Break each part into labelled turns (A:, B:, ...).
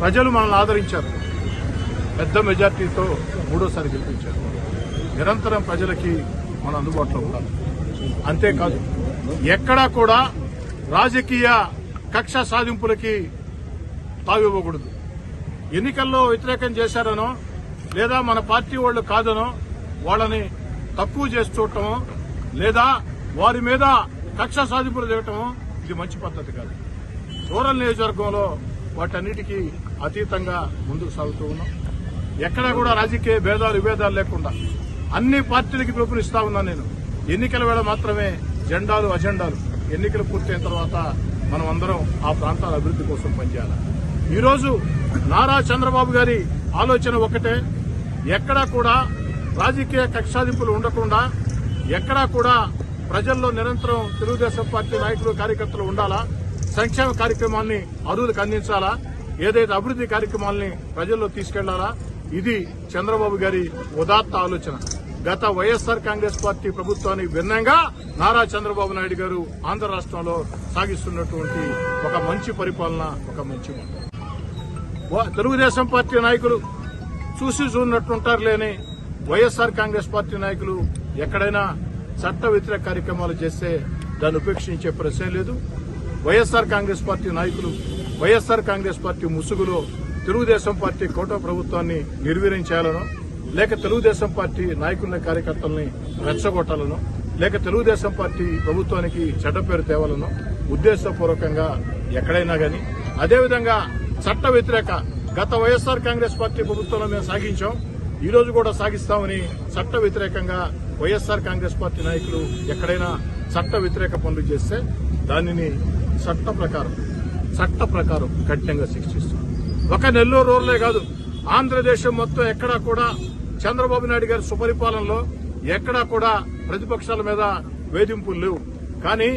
A: ప్రజలు మనల్ని ఆదరించారు. పెద్ద మెజార్టీతో మూడోసారి గెలిపించారు. నిరంతరం ప్రజలకి మన అందుబాటులో ఉండాలి. అంతేకాదు ఎక్కడా కూడా రాజకీయ కక్ష సాధింపులకి తావివ్వకూడదు ఎన్నికల్లో వ్యతిరేకం చేశారనో లేదా మన పార్టీ వాళ్ళు కాదనో వాళ్ళని తక్కువ చేసి చూడటమో లేదా వారి మీద కక్ష సాధింపులు చేయటమో ఇది మంచి పద్ధతి కాదు. రూరల్ నియోజకవర్గంలో వాటన్నిటికీ అతీతంగా ముందుకు సాగుతూ ఉన్నాం. ఎక్కడా కూడా రాజకీయ భేదాలు విభేదాలు లేకుండా అన్ని పార్టీలకి పిలుపునిస్తా ఉన్నాను నేను. ఎన్నికల వేళ మాత్రమే జెండాలు అజెండాలు ఎన్నికలు పూర్తయిన తర్వాత మనం అందరం ఆ ప్రాంతాల అభివృద్ధి కోసం పనిచేయాలి. ఈరోజు నారా చంద్రబాబు గారి ఆలోచన ఒకటే. ఎక్కడా కూడా రాజకీయ కక్షాదింపులు ఉండకుండా ఎక్కడా కూడా ప్రజల్లో నిరంతరం తెలుగుదేశం పార్టీ నాయకులు కార్యకర్తలు ఉండాలా? సంక్షేమ కార్యక్రమాన్ని అరువులకు అందించాలా? ఏదైతే అభివృద్ధి కార్యక్రమాల్ని ప్రజల్లో తీసుకెళ్ళాలా? ఇది చంద్రబాబు గారి ఉదాత్త ఆలోచన. గత వైఎస్ఆర్ కాంగ్రెస్ పార్టీ ప్రభుత్వానికి భిన్నంగా నారా చంద్రబాబు నాయుడు గారు ఆంధ్ర రాష్ట్రంలో సాగిస్తున్నటువంటి ఒక మంచి పరిపాలన ఒక మంచి తెలుగుదేశం పార్టీ నాయకులు చూసి చూడనట్టుంటారు లేని వైఎస్ఆర్ కాంగ్రెస్ పార్టీ నాయకులు ఎక్కడైనా చట్ట వ్యతిరేక కార్యక్రమాలు చేస్తే దాన్ని ఉపేక్షించే ప్రశ్నే లేదు. వైఎస్ఆర్ కాంగ్రెస్ పార్టీ నాయకులు వైఎస్ఆర్ కాంగ్రెస్ పార్టీ ముసుగులో తెలుగుదేశం పార్టీ కోట ప్రభుత్వాన్ని నిర్వీర్యం చేయాలనో లేక తెలుగుదేశం పార్టీ నాయకుల కార్యకర్తల్ని రెచ్చగొట్టాలనో లేక తెలుగుదేశం పార్టీ ప్రభుత్వానికి చెడ్డ పేరు తేవాలనో ఉద్దేశపూర్వకంగా ఎక్కడైనా గాని అదేవిధంగా చట్ట వ్యతిరేక గత వైఎస్ఆర్ కాంగ్రెస్ పార్టీ ప్రభుత్వంలో మేము సాగించాం. ఈ రోజు కూడా సాగిస్తామని చట్ట వ్యతిరేకంగా వైఎస్ఆర్ కాంగ్రెస్ పార్టీ నాయకులు ఎక్కడైనా చట్ట వ్యతిరేక పనులు చేస్తే దానిని చట్ట ప్రకారం చట్ట ప్రకారం కఠినంగా శిక్షిస్తాం ఒక నెల్లూరు రోడ్లే కాదు ఆంధ్రదేశం మొత్తం ఎక్కడా కూడా చంద్రబాబు నాయుడు గారి సుపరిపాలనలో ఎక్కడా కూడా ప్రతిపక్షాల మీద వేధింపులు లేవు. కానీ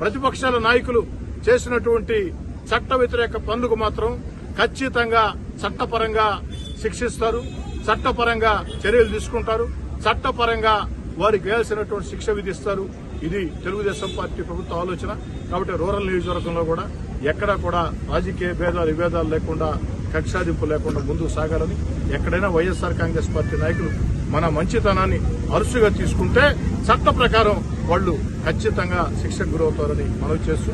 A: ప్రతిపక్షాల నాయకులు చేసినటువంటి చట్ట వ్యతిరేక పనులకు మాత్రం ఖచ్చితంగా చట్టపరంగా శిక్షిస్తారు చట్టపరంగా చర్యలు తీసుకుంటారు చట్టపరంగా వారికి వేయాల్సినటువంటి శిక్ష విధిస్తారు. ఇది తెలుగుదేశం పార్టీ ప్రభుత్వ ఆలోచన. కాబట్టి రూరల్ నియోజకవర్గంలో కూడా ఎక్కడా కూడా రాజకీయ భేదాలు విభేదాలు లేకుండా కక్షాదింపు లేకుండా ముందుకు సాగాలని ఎక్కడైనా వైఎస్ఆర్ కాంగ్రెస్ పార్టీ నాయకులు మన మంచితనాన్ని అరుసుగా తీసుకుంటే చట్ట ప్రకారం వాళ్ళు ఖచ్చితంగా శిక్షకు గురవుతారని మనవి చేస్తూ